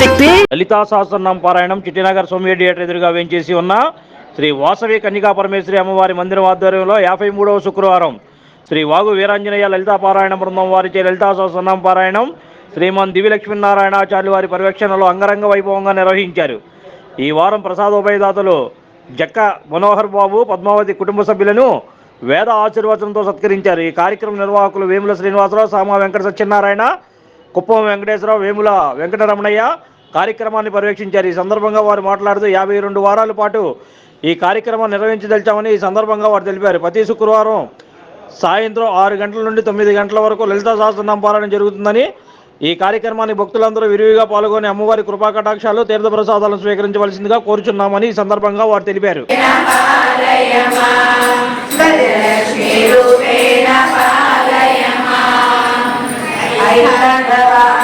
శక్తి? లలితా సహస్రనామ పారాయణం చిట్టినగర్ సోమియ థియేటర్ ఎదురుగా వేంచేసి ఉన్న శ్రీ వాసవి కన్యకా పరమేశ్వరి అమ్మవారి మందిరం ఆధ్వర్యంలో యాభై మూడవ శుక్రవారం శ్రీ వాగు వీరాంజనేయ లలితా పారాయణ బృందం వారిచే లలితా సహస్రనామ పారాయణం శ్రీమాన్ దివిలక్ష్మీనారాయణాచార్య వారి పర్యవేక్షణలో అంగరంగ వైభవంగా నిర్వహించారు. ఈ వారం ప్రసాదోపయదాతలు జక్క మనోహర్ బాబు పద్మావతి కుటుంబ సభ్యులను వేద ఆశీర్వచనంతో సత్కరించారు. ఈ కార్యక్రమ నిర్వాహకులు వేముల శ్రీనివాసరావు సామా వెంకట సత్యనారాయణ కుప్పం వెంకటేశ్వరరావు వేముల వెంకటరమణయ్య కార్యక్రమాన్ని పర్యవేక్షించారు. ఈ సందర్భంగా వారు మాట్లాడుతూ యాభై రెండు వారాల పాటు ఈ కార్యక్రమాన్ని నిర్వహించదలిచామని ఈ సందర్భంగా వారు తెలిపారు. ప్రతి శుక్రవారం సాయంత్రం ఆరు గంటల నుండి తొమ్మిది గంటల వరకు లలిత సహస్రనామ పారాయణ జరుగుతుందని ఈ కార్యక్రమాన్ని భక్తులందరూ విరివిగా పాల్గొని అమ్మవారి కృపాకటాక్షాలు తీర్థప్రసాదాలను తీర్థ ప్రసాదాలను స్వీకరించవలసిందిగా కోరుచున్నామని ఈ సందర్భంగా వారు తెలిపారు. మునీశ్వర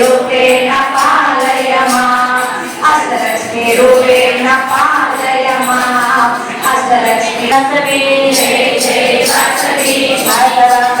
హరలక్ష్మి రూపేణ పాలయ మాం అష్టలక్ష్మి రూపేణ పాలయ మాం అష్టలక్ష్మి వాసవి జయ జయ వాసవి వాసవాంబ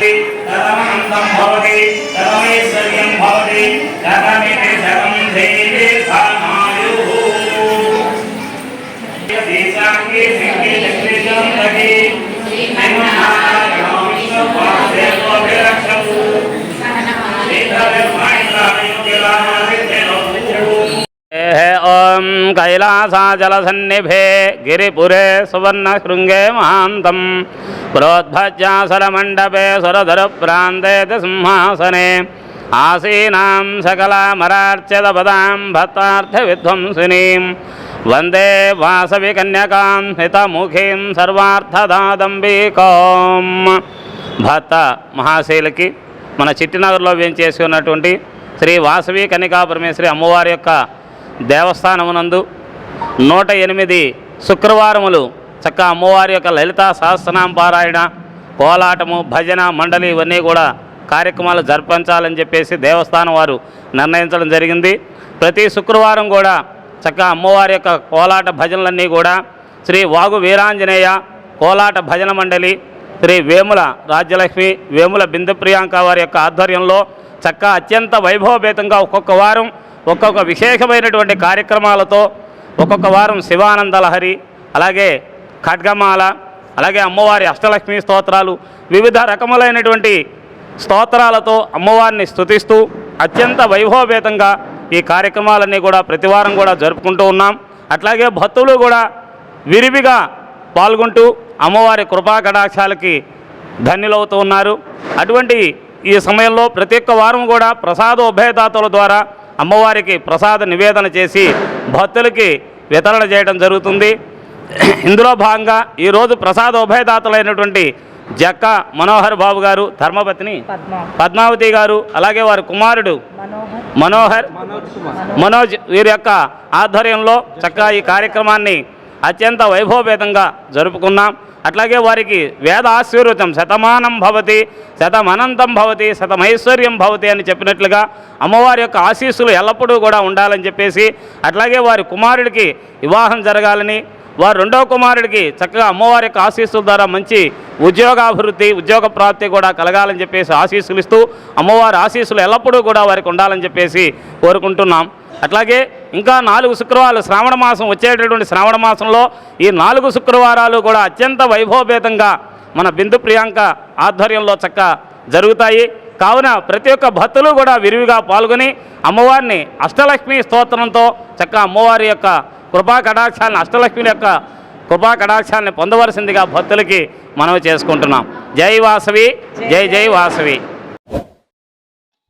भवति। कथमन्तं भवति कथमैश्वर्यं भवति कथमिति जगं देवे समायुः देशाङ्गे सङ्गे लक्ष्मीजं प्रति श्रीमन्नारायणं विश्वपादेवभिरक्षतु एतद् मायिकायोग्यलाः कैलासाचलसन्निभे गिरिपुरे सुवर्णशृङ्गे महान्तं प्रोद्भज्यासरमण्डपे सुरधरप्रान्ते सिंहासने आसीनां सकलामरार्च्यतपदां भक्तार्थविध्वंसिनीं वन्दे वासविकन्यकां हितमुखीं సర్వార్థదాదంబికోం భర్త మహాశైలకి మన చిట్టినగర్లో వేంచేసి ఉన్నటువంటి శ్రీ వాసవి కనికా పరమేశ్వరి అమ్మవారి యొక్క దేవస్థానమునందు నూట ఎనిమిది శుక్రవారములు చక్క అమ్మవారి యొక్క లలితా సహస్రనామ పారాయణ కోలాటము భజన మండలి ఇవన్నీ కూడా కార్యక్రమాలు జరిపించాలని చెప్పేసి దేవస్థానం వారు నిర్ణయించడం జరిగింది. ప్రతి శుక్రవారం కూడా చక్క అమ్మవారి యొక్క కోలాట భజనలన్నీ కూడా శ్రీ వాగు వీరాంజనేయ కోలాట భజన మండలి శ్రీ వేముల రాజ్యలక్ష్మి వేముల బిందు ప్రియాంక వారి యొక్క ఆధ్వర్యంలో చక్క అత్యంత వైభవపేతంగా ఒక్కొక్క వారం ఒక్కొక్క విశేషమైనటువంటి కార్యక్రమాలతో ఒక్కొక్క వారం శివానంద లహరి అలాగే ఖడ్గమాల అలాగే అమ్మవారి అష్టలక్ష్మి స్తోత్రాలు వివిధ రకములైనటువంటి స్తోత్రాలతో అమ్మవారిని స్తుతిస్తూ అత్యంత వైభవపేతంగా ఈ కార్యక్రమాలన్నీ కూడా ప్రతివారం కూడా జరుపుకుంటూ ఉన్నాం. అట్లాగే భక్తులు కూడా విరివిగా పాల్గొంటూ అమ్మవారి కృపా కటాక్షాలకి ధన్యులవుతూ ఉన్నారు. అటువంటి ఈ సమయంలో ప్రతి ఒక్క వారం కూడా ప్రసాద ఉభయదాతల ద్వారా అమ్మవారికి ప్రసాద నివేదన చేసి భక్తులకి వితరణ చేయడం జరుగుతుంది. ఇందులో భాగంగా ఈరోజు ప్రసాద ఉభయదాతలైనటువంటి జక్క మనోహర్ బాబు గారు ధర్మపత్ని పద్మ పద్మావతి గారు అలాగే వారి కుమారుడు మనోహర్. మనోహర్ మనోజ్ వీరి యొక్క ఆధ్వర్యంలో చక్కగా ఈ కార్యక్రమాన్ని అత్యంత వైభవపేతంగా జరుపుకున్నాం. అట్లాగే వారికి వేద ఆశీర్వచం శతమానం భవతి శతమనంతం భవతి శతమైశ్వర్యం భవతి అని చెప్పినట్లుగా అమ్మవారి యొక్క ఆశీస్సులు ఎల్లప్పుడూ కూడా ఉండాలని చెప్పేసి అట్లాగే వారి కుమారుడికి వివాహం జరగాలని వారి రెండో కుమారుడికి చక్కగా అమ్మవారి యొక్క ఆశీస్సుల ద్వారా మంచి ఉద్యోగాభివృద్ధి ఉద్యోగ ప్రాప్తి కూడా కలగాలని చెప్పేసి ఆశీస్సులు ఇస్తూ అమ్మవారి ఆశీస్సులు ఎల్లప్పుడూ కూడా వారికి ఉండాలని చెప్పేసి కోరుకుంటున్నాం. అట్లాగే ఇంకా నాలుగు శుక్రవారాలు శ్రావణ మాసం వచ్చేటటువంటి శ్రావణ మాసంలో ఈ నాలుగు శుక్రవారాలు కూడా అత్యంత వైభవపేతంగా మన బిందు ప్రియాంక ఆధ్వర్యంలో చక్క జరుగుతాయి. కావున ప్రతి ఒక్క భక్తులు కూడా విరివిగా పాల్గొని అమ్మవారిని అష్టలక్ష్మి స్తోత్రంతో చక్క అమ్మవారి యొక్క కృపా కటాక్షాలను అష్టలక్ష్మి యొక్క కృపా కటాక్షాలను పొందవలసిందిగా భక్తులకి మనవి చేసుకుంటున్నాం. జై వాసవి జై జై వాసవి.